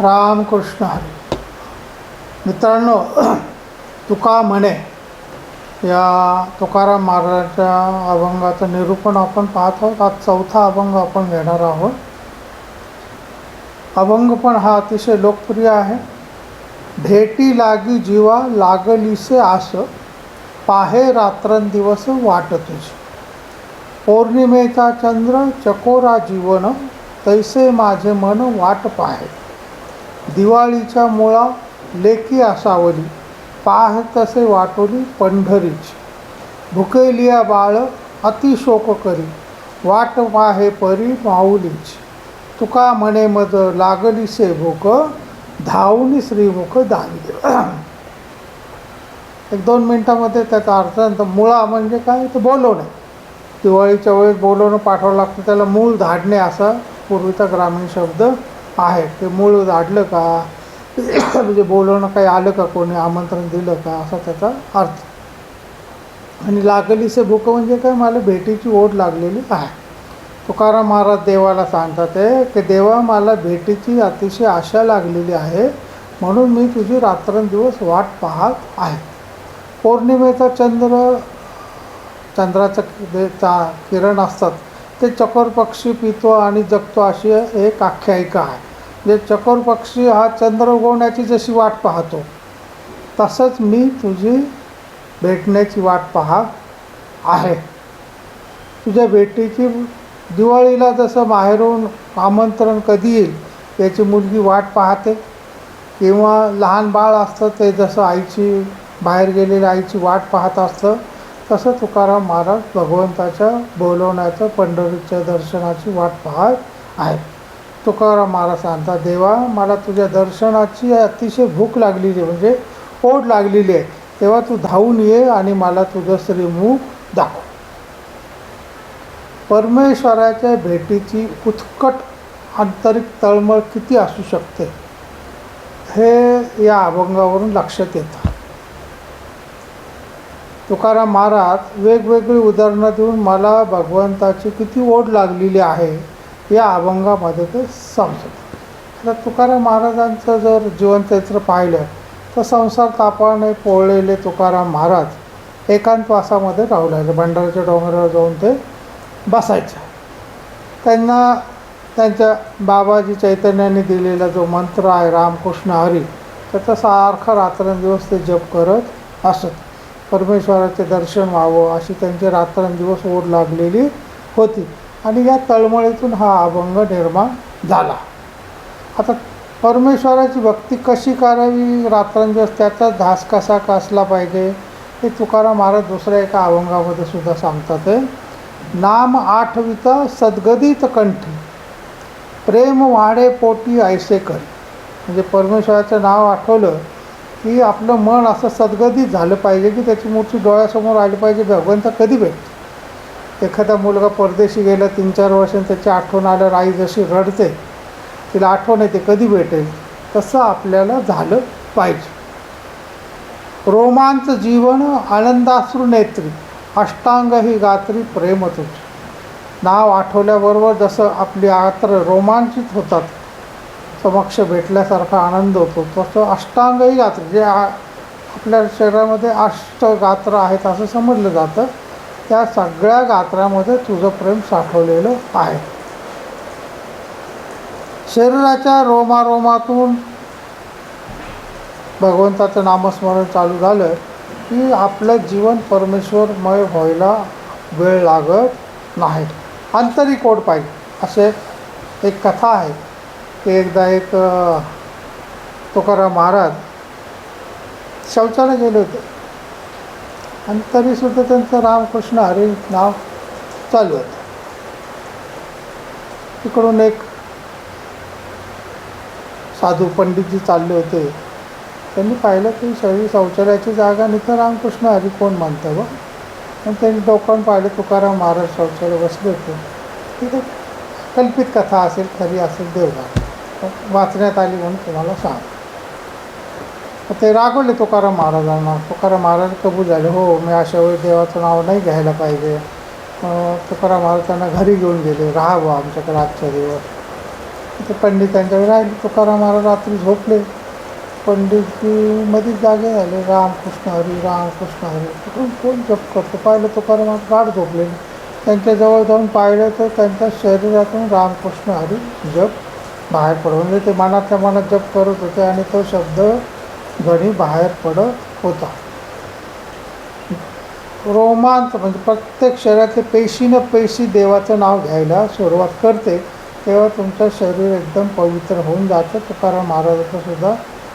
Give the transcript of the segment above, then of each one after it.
रामकृष्ण हरी। मित्रांनो तुका म्हणे या तुकाराम महाराजांच्या अभंगाचं निरूपण आपण पाहत आहोत. आज चौथा अभंग आपण घेणार आहोत. अभंग पण हा अतिशय लोकप्रिय आहे. भेटी लागी जीवा लागलीसे आस पाहे रात्रंदिवस वाट तुझी. पौर्णिमेचा चंद्र चकोरा जीवन तैसे माझे मन वाट पाहे. दिवाळीच्या मुळा लेकी असावली पाह तसे वाटोली पंढरीची. भुकेलिया बाळ अतिशोक करी वाट पाहे परी माऊलीची. तुका म्हणे मद लागलीसे भूक धावली श्रीमुख दांगे एक दोन मिनटामध्ये त्याचा अर्थ मुळा म्हणजे काय तर बोलवणे दिवाळीच्या वेळेस बोलवणं पाठवावं लागतं त्याला मूळ धाडणे असा पूर्वीचा ग्रामीण शब्द आहे. ते मूळ धाडलं का? म्हणजे बोलवणं काही आलं का कोणी? आमंत्रण दिलं का? असा त्याचा अर्थ. आणि लागलीचे भूक म्हणजे काय? मला भेटीची ओढ लागलेली आहे. तुकाराम महाराज देवाला सांगतात आहे की देवा मला भेटीची अतिशय आशा लागलेली आहे. म्हणून मी तुझी रात्रंदिवस वाट पाहत आहे. पौर्णिमेचा चंद्र चंद्राचं चा किरण असतात. ते चकोर पक्षी पितो आणि जगतो अशी एक आख्यायिका आहे. म्हणजे चकोर पक्षी हा चंद्र उगवण्याची जशी वाट पाहतो तसंच मी तुझी भेटण्याची वाट पहा आहे. तुझ्या भेटीची दिवाळीला जसं बाहेरून आमंत्रण कधी येईल याची मुलगी वाट पाहते. किंवा लहान बाळ असतं ते जसं आईची बाहेर गेलेल्या आईची वाट पाहत असतं तसं तुकाराम महाराज भगवंताच्या बोलवण्याचं पंढरीच्या दर्शनाची वाट पाहत आहे तुकाराम महाराज सांगतात देवा मला तुझ्या दर्शनाची अतिशय भूक लागलेली आहे म्हणजे ओढ लागलेली आहे. तेव्हा तू धावून ये आणि मला तुझं श्रीमुख दाखव. परमेश्वराच्या भेटीची उत्कट आंतरिक तळमळ किती असू शकते हे या अभंगावरून लक्षात येतं. तुकाराम महाराज वेगवेगळी उदाहरणं देऊन मला भगवंताची किती ओढ लागलेली आहे या अभंगामध्ये ते समजत तर तुकाराम महाराजांचं जर जीवनचरित्र पाहिलं तर संसार तापाने पोळलेले तुकाराम महाराज एकांतवासामध्ये राहू लागले भंडाराच्या डोंगरावर जाऊन ते बसायचे. त्यांना त्यांच्या बाबाजी चैतन्याने दिलेला जो मंत्र आहे रामकृष्ण हरी त्याचा सारखा रात्रंदिवस ते जप करत असत. परमेश्वराचे दर्शन व्हावं अशी त्यांची रात्रंदिवस ओढ लागलेली होती. आणि या तळमळीतून हा अभंग निर्माण झाला. आता परमेश्वराची भक्ती कशी करावी? रात्रंदिवस त्याचा धास कसा कसला पाहिजे? हे तुकाराम महाराज दुसऱ्या एका अभंगामध्ये सुद्धा सांगतात आहे नाम आठविता सद्गदित कंठी. प्रेम वाढे पोटी ऐसे कर. म्हणजे परमेश्वराचं नाव आठवलं की आपलं मन असं सदगदित झालं पाहिजे की त्याची मूर्ती डोळ्यासमोर आली पाहिजे भगवंत कधी भेटतो? एखादा मुलगा परदेशी गेला तीन चार वर्षांनी त्याची आठवण आल्यावर आई जशी रडते तिला आठवण येते कधी भेटेल? तसं आपल्याला झालं पाहिजे. रोमांच जीवन आनंदाश्रू नेत्री अष्टांग ही गात्री प्रेम तुझ. नाव आठवल्याबरोबर जसं आपली आत्र रोमांचित होतात समक्ष भेटल्यासारखा आनंद होतो. तसं अष्टांगही गात्र जे आ आपल्या शरीरामध्ये अष्टगात्र आहेत असं समजलं जातं. त्या सगळ्या गात्रामध्ये तुझं प्रेम साठवलेलं आहे. शरीराच्या रोमारोमातून भगवंताचं नामस्मरण चालू झालं की आपलं जीवन परमेश्वरमय व्हायला वेळ लागत नाही. आंतरिक ओढ पाहिजे असे एक कथा आहे. की एकदा एक तुकाराम महाराज शौचाला गेले होते. आणि तरीसुद्धा त्यांचं रामकृष्ण हरी नाव चालू होतं. तिकडून एक साधू पंडितजी चालले होते. त्यांनी पाहिलं की शरीर शौचालयाची जागा निथं तर रामकृष्ण हरी कोण म्हणतं बा आणि त्यांनी डोकावून पाहिलं तुकाराम महाराज शौचालय बसले होते. तिथे कल्पित कथा असेल खरी असेल देवगा वाचण्यात आली म्हणून तुम्हाला सांग ते रागवले तुकाराम महाराजांना. तुकाराम महाराज कबूल झाले हो मी अशा वेळी देवाचं नाव नाही घ्यायला पाहिजे. तुकाराम महाराज त्यांना घरी घेऊन गेले राहावं आमच्याकडे आजच्या दिवस. ते पंडितांच्याकडे राहिले. तुकाराम महाराज रात्री झोपले. पंडितजीमध्येच जागे झाले. रामकृष्ण हरी रामकृष्ण हरी. कुठून कोण जप करतो? पाहिलं तुकाराम महाराज गाढ झोपलेले. त्यांच्याजवळ जाऊन पाहिलं तर त्यांच्या शरीरातून रामकृष्ण हरी जप बाहेर पडून म्हणजे ते मनातल्या मनात जप करत होते आणि तो शब्द घडी बाहेर पडत होता. रोमांच म्हणजे प्रत्येक शरीरातले पेशीनं पेशी देवाचं नाव घ्यायला सुरुवात करते. तेव्हा तुमचं शरीर एकदम पवित्र होऊन जातं. तुकाराम महाराजाचं सुद्धा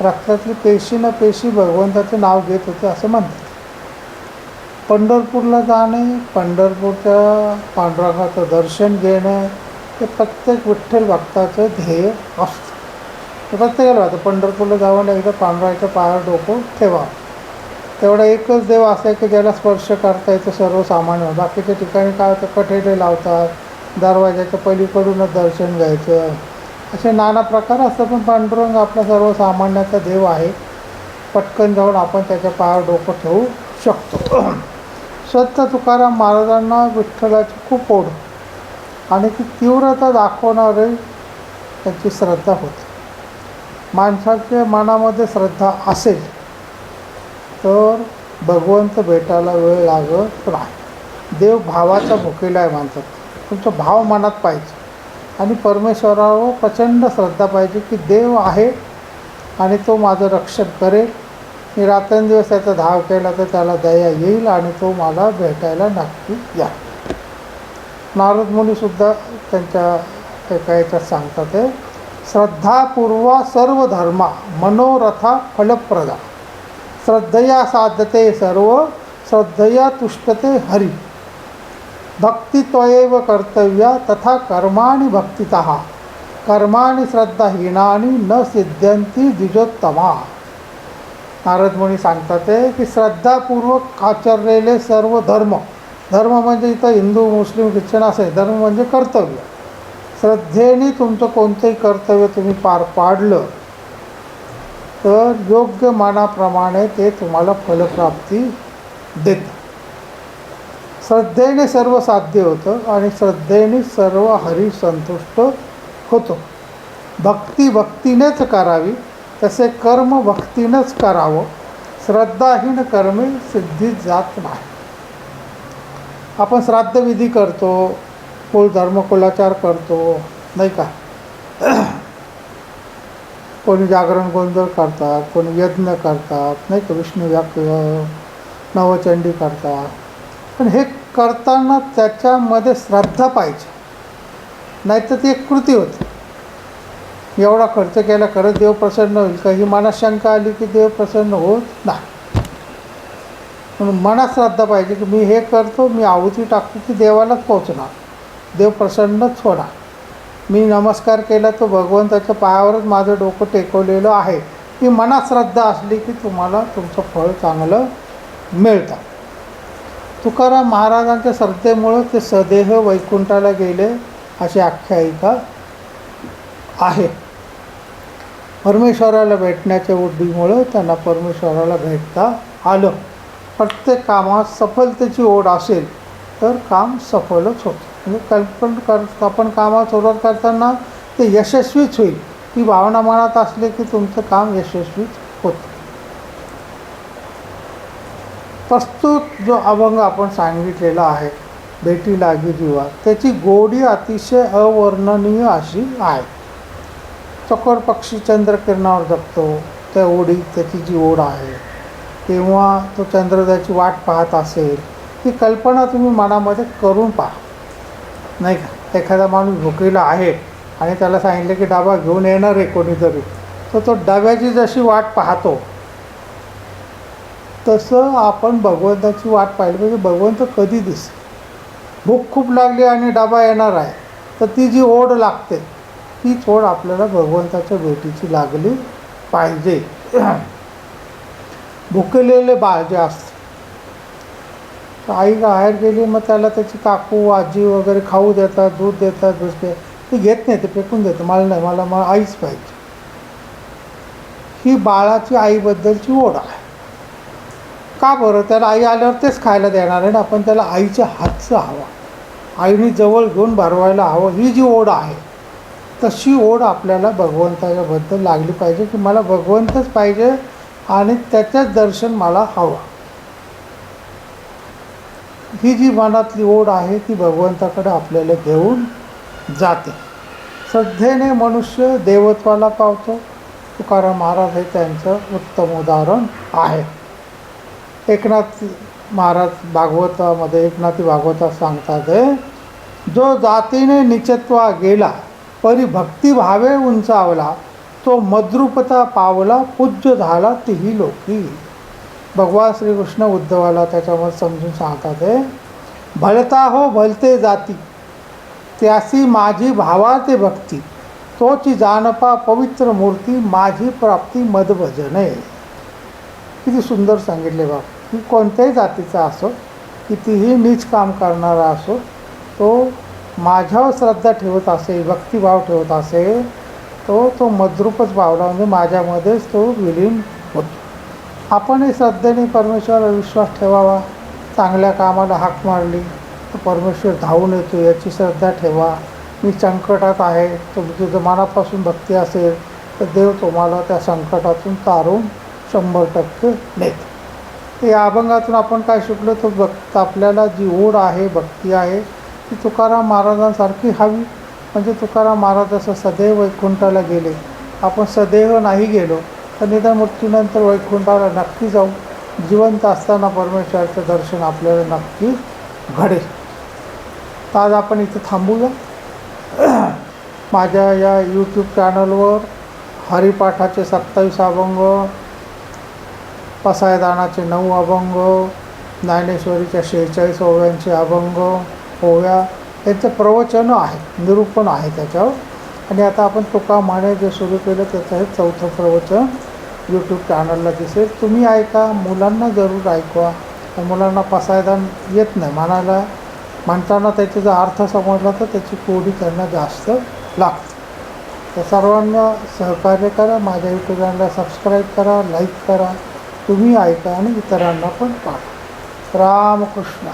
रक्तातली पेशीनं पेशी भगवंताचं नाव घेत होते असं म्हणतात. पंढरपूरला जाणे पंढरपूरच्या पांडुरंगाचं दर्शन घेणं ते प्रत्येक विठ्ठल भक्ताचं ध्येय असतं. ते प्रत्येकाला वाटतं पंढरपूरला जाऊन एकदा पांढराच्या पायावर डोकं ठेवा. तेवढा एकच देव असा आहे की ज्याला स्पर्श करता येतं सर्वसामान्य. बाकीच्या ठिकाणी काय होतं कठेडे लावतात दरवाजाच्या पलीकडूनच दर्शन घ्यायचं. असे नाना प्रकार असतात पण पांडुरंग आपला सर्वसामान्याचा देव आहे. पटकन जाऊन आपण त्याच्या पायावर डोकं ठेवू शकतो. स्वतः तुकाराम महाराजांना विठ्ठलाची खूप ओढ. आणि ती तीव्रता दाखवणारी त्यांची श्रद्धा होती. माणसाच्या मनामध्ये श्रद्धा असेल तर भगवंत भेटायला वेळ लागत नाही. देव भावाचा भुकेला आहे माणसात. तुमचा भाव मनात पाहिजे. आणि परमेश्वरावर प्रचंड श्रद्धा पाहिजे की देव आहे आणि तो माझं रक्षण करेल. मी रात्रंदिवस त्याचा धाव केला तर त्याला दया येईल आणि तो मला भेटायला नक्की या. नारद मुनीसुद्धा त्यांच्या एका याच्यात सांगतात ते श्रद्धापूर्वा सर्व धर्मा मनोरथा फलप्रदा. श्रद्धया साधते सर्व श्रद्धया तुष्टते हरी. भक्ती कर्तव्या तथा कर्माणि भक्तितः. कर्माणि श्रद्धाहीनानी न सिद्ध्यंती द्विजोत्तमा. नारद मुनी सांगतात ते की श्रद्धापूर्वक आचरलेले सर्व धर्म धर्म म्हणजे इथं हिंदू मुस्लिम ख्रिश्चन असे धर्म म्हणजे कर्तव्य. श्रद्धेने तुमचं कोणतंही कर्तव्य तुम्ही पार पाडलं तर योग्य मानाप्रमाणे ते तुम्हाला फलप्राप्ती देतं. श्रद्धेने सर्व साध्य होतं आणि श्रद्धेने सर्व हरी संतुष्ट होतो. भक्ती भक्तीनेच करावी तसे कर्म भक्तीनंच करावं. श्रद्धाहीन कर्मे सिद्धी जात नाही. आपण श्राद्धविधी करतो कुल धर्मकुलाचार करतो नाही का? कोणी जागरण गोंधळ करतात कोणी यज्ञ करतात नाही का? विष्णू व्याक नवचंडी करतात. पण हे करताना त्याच्यामध्ये श्रद्धा पाहिजे. नाहीतर ती एक कृती होती. एवढा खर्च केला खरंच देव प्रसन्न होईल का? ही मनात शंका आली की देव प्रसन्न होत नाही. म्हणून मनात श्रद्धा पाहिजे की मी हे करतो मी आहुती टाकतो की देवालाच पोचणार देव प्रसन्नच होणार. मी नमस्कार केला तो भगवंताच्या पायावरच माझं डोकं टेकवलेलं आहे. ही मनात श्रद्धा असली की तुम्हाला तुमचं फळ चांगलं मिळतं. तुकाराम महाराजांच्या श्रद्धेमुळं ते सदेह वैकुंठाला गेले अशी आख्यायिका आहे. परमेश्वराला भेटण्याच्या उड्डीमुळं त्यांना परमेश्वराला भेटता आलं. प्रत्येक कामात सफलतेची ओढ असेल तर काम सफलच होतं. म्हणजे कल्पन कर आपण कामात सुरुवात करताना ते यशस्वीच होईल. ती भावना मनात असली की तुमचं काम यशस्वीच होतं. प्रस्तुत जो अभंग आपण सांगितलेला आहे भेटी लागी जीवा त्याची गोडी अतिशय अवर्णनीय अशी आहे. चकोर पक्षी चंद्रकिरणावर जगतो त्या ओढीत त्याची जी ओढ आहे तेव्हा तो चंद्रोदयाची वाट पाहत असेल ही कल्पना तुम्ही मनामध्ये करून पहा. नाही का? एखादा माणूस भुकेला आहे आणि त्याला सांगितलं की डाबा घेऊन येणार आहे कोणीतरी. तर तो डब्याची जशी वाट पाहतो तसं आपण भगवंताची वाट पाहिली पाहिजे. भगवंत कधी दिस भूक खूप लागली आणि डबा येणार आहे. तर ती जी ओढ लागते तीच ओढ आपल्याला भगवंताच्या भेटीची लागली पाहिजे. भुकेलेले बाळ जे असतं तर आई बाहेर गेली मग त्याला त्याची काकू आजी वगैरे खाऊ देतात दूध देतात दुसरे ते घेत नाही ते फेकून देतं. मला नाही मला मला आईच पाहिजे. ही बाळाची आईबद्दलची ओढ आहे. का बरं? त्याला आई आल्यावर तेच खायला देणार आहे ना? आपण त्याला आईच्या हातचं हवं. आईने जवळ घेऊन भरवायला हवं. ही जी ओढ आहे तशी ओढ आपल्याला भगवंताच्याबद्दल लागली पाहिजे की मला भगवंतच पाहिजे आणि त्याच्याच दर्शन मला हवं. ही जी मनातली ओढ आहे ती भगवंताकडे आपल्याला घेऊन जाते. श्रद्धेने मनुष्य देवत्वाला पावतो. तुकाराम महाराज हे त्यांचं उत्तम उदाहरण आहे. एकनाथ महाराज भागवतामध्ये एकनाथी भागवतात सांगतात जो जातीने निचत्वा गेला परी भक्तिभावे उंचावला तो मद्रुपता पावला पूज्य झाला तीही लोकी. भगवान श्रीकृष्ण उद्धवाला त्याच्यामध्ये समजून सांगतात आहे भलता हो भलते जाती. त्यासी माझी भावाते भक्ती. तोची जानपा पवित्र मूर्ती माझी प्राप्ती मदभजने. किती सुंदर सांगितले बाप की कोणत्याही जातीचा असो कितीही नीच काम करणारा असो तो माझ्यावर श्रद्धा ठेवत असेल भक्तिभाव ठेवत असेल तो तो मद्रूपच भावना म्हणजे माझ्यामध्येच तो विलीन होतो. आपणही श्रद्धेने परमेश्वरावर विश्वास ठेवावा. चांगल्या कामाला हाक मारली तर परमेश्वर धावून येतो. याची श्रद्धा ठेवा. मी संकटात आहे. तुमची जर मनापासून भक्ती असेल तर देव तुम्हाला त्या संकटातून तारून शंभर टक्के नेत या अभंगातून आपण काय शिकलो? तर भक्त आपल्याला जी ओढ आहे भक्ती आहे ती तुकाराम महाराजांसारखी हवी. म्हणजे तुकाराम महाराज असं सदैव वैकुंठाला गेले. आपण सदैव नाही गेलो तर निदान मृत्यूनंतर वैकुंठाला नक्की जाऊ जिवंत असताना परमेश्वराचं दर्शन आपल्याला नक्की घडेल. तर आज आपण इथे थांबूया. माझ्या या यूट्यूब चॅनलवर हरिपाठाचे सत्तावीस अभंग पसायदानाचे नऊ अभंग ज्ञानेश्वरीच्या शेहेचाळीस ओव्यांचे अभंग ओव्या त्यांचं प्रवचनं आहे निरूपण आहे त्याच्यावर. आणि आता आपण तुका माने जे सुरू केलं त्याचं हे चौथं प्रवचन यूट्यूब चॅनलला दिसेल. तुम्ही ऐका मुलांना जरूर ऐकवा. तर मुलांना पसायदान येत नाही. म्हणायला म्हणताना त्याचा जर अर्थ समजला तर त्याची कोडी त्यांना जास्त लागते. तर सर्वांना सहकार्य करा माझ्या यूट्यूब चॅनलला सबस्क्राईब करा लाईक करा. तुम्ही ऐका आणि इतरांना पण पाठवा. रामकृष्ण.